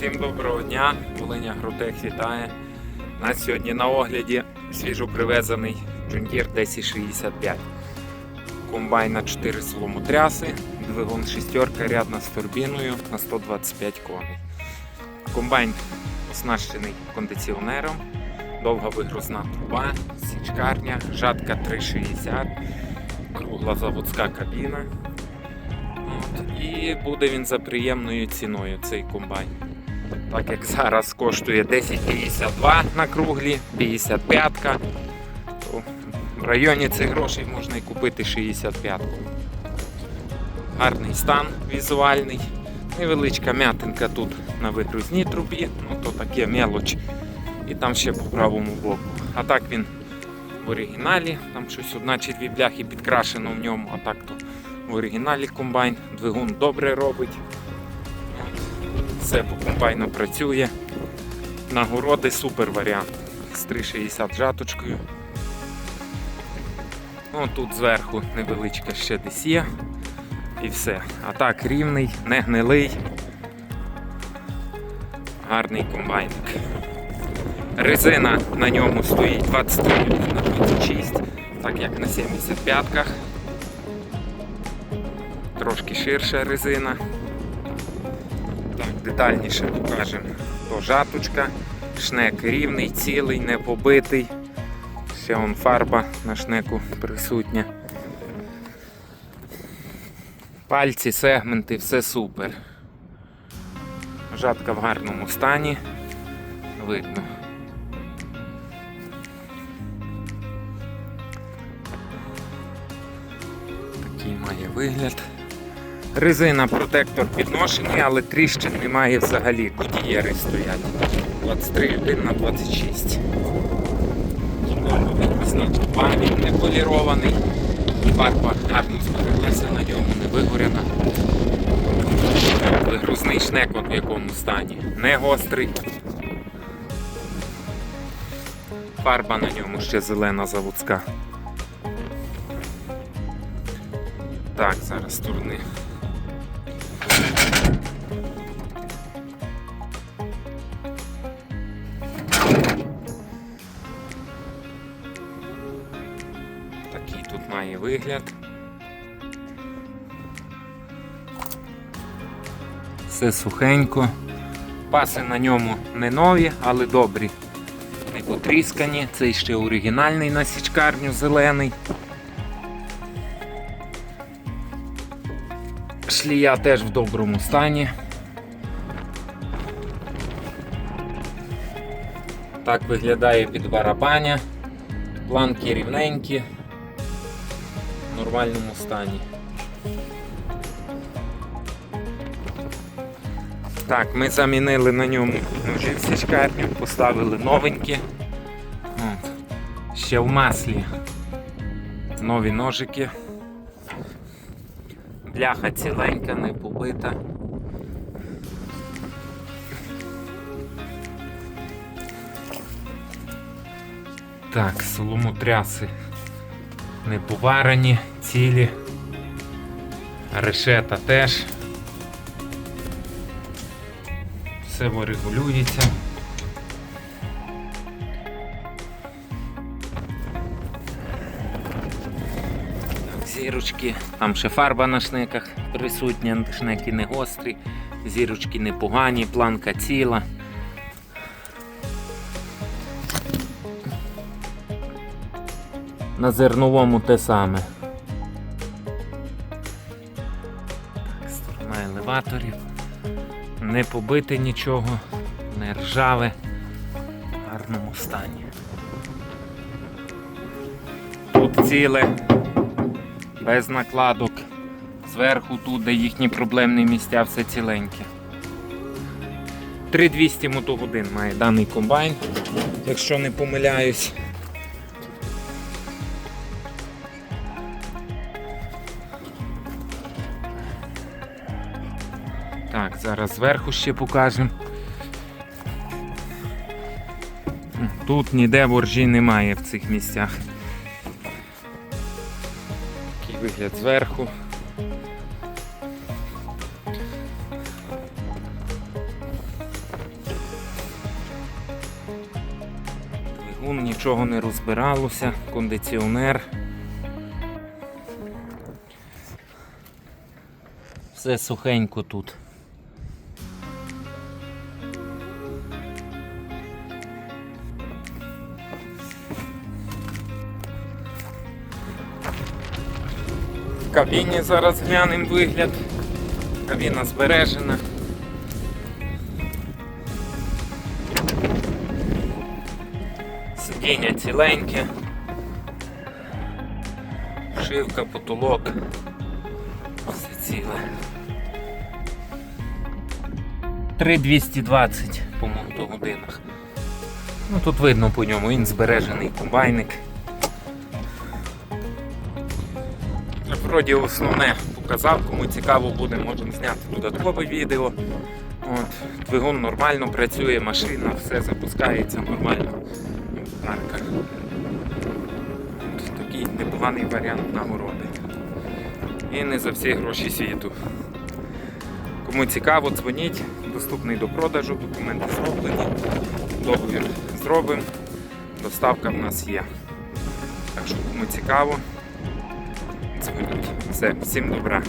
Всім доброго дня, Волиня Агротех вітає. У нас сьогодні на огляді свіжо привезений Deere 1065. Комбайн на 4 соломотряси, двигун шістерка рядна з турбіною на 125 коней. Комбайн оснащений кондиціонером, довга вигрузна труба, січкарня, жатка 360, кругла заводська кабіна. От, і буде він за приємною ціною цей комбайн. Так як зараз коштує 10,52 на круглі, 55, то в районі цих грошей можна і купити 65. Гарний стан візуальний. Невеличка м'ятинка тут на вигрузній трубі, ну то таке мелоч. І там ще по правому боку. А так він в оригіналі, там щось одна чи дві бляхи підкрашено в ньому, а так то в оригіналі комбайн. Двигун добре робить. Все по комбайну працює. Нагороди супер варіант. З 360 жаточкою. Ну, тут зверху невеличка ще десь є. І все. А так рівний, не гнилий. Гарний комбайник. Резина на ньому стоїть 23 на 26, так як на 75-ках. Трошки ширша резина. Детальніше покажемо. То жаточка, шнек рівний, цілий, не побитий. Ще он фарба на шнеку присутня. Пальці, сегменти, все супер. Жатка в гарному стані. Видно. Такий має вигляд. Резина протектор підношений, але тріщин немає взагалі. Кутієри стоять. 23,1 на 26. Чудово відписна труба, він не полірований. Фарба гарно збереглася на ньому, не вигоряна. Вигрузний шнек от в якому стані. Не гострий. Фарба на ньому ще зелена заводська. Так, зараз сторони. Тут має вигляд. Все сухенько. Паси на ньому не нові, але добрі. Не потріскані. Цей ще оригінальний на січкарню зелений. Шлія теж в доброму стані. Так виглядає під барабаня. Планки рівненькі, нормальному стані. Так, ми замінили на ньому ножі в січкарню, поставили новенькі. От. Ще в маслі нові ножики. Бляха ціленька, не побита. Так, соломотряси не поварені, цілі. Решета теж. Все регулюється. Зірочки, там ще фарба на шниках присутня, шнеки не гострі, зірочки непогані, планка ціла. На зерновому те саме. Так, сторона елеваторів. Не побите нічого, не ржаве, в гарному стані. Тут ціле, без накладок. Зверху тут, де їхні проблемні місця, все ціленьке. 3200 мотогодин має даний комбайн, якщо не помиляюсь. Так, зараз зверху ще покажемо. Тут ніде боржі немає в цих місцях. Такий вигляд зверху. Двигун нічого не розбиралося, кондиціонер. Все сухенько тут. Кабіні зараз глянемо вигляд. Кабіна збережена. Сидіння ціленьке. Шивка, потолок. Все ціле. 3220 по мотогодинах. Ну тут видно по ньому, він збережений комбайник. Вроді основне показав, кому цікаво буде, можемо зняти додаткове відео. От, двигун нормально працює, машина, все запускається нормально. Марка. От такий непоганий варіант нагороди. І не за всі гроші світу. Кому цікаво, дзвоніть, доступний до продажу, документи зроблені, договір зробимо, доставка в нас є. Так що кому цікаво, дзвоніть. Все, всім добра.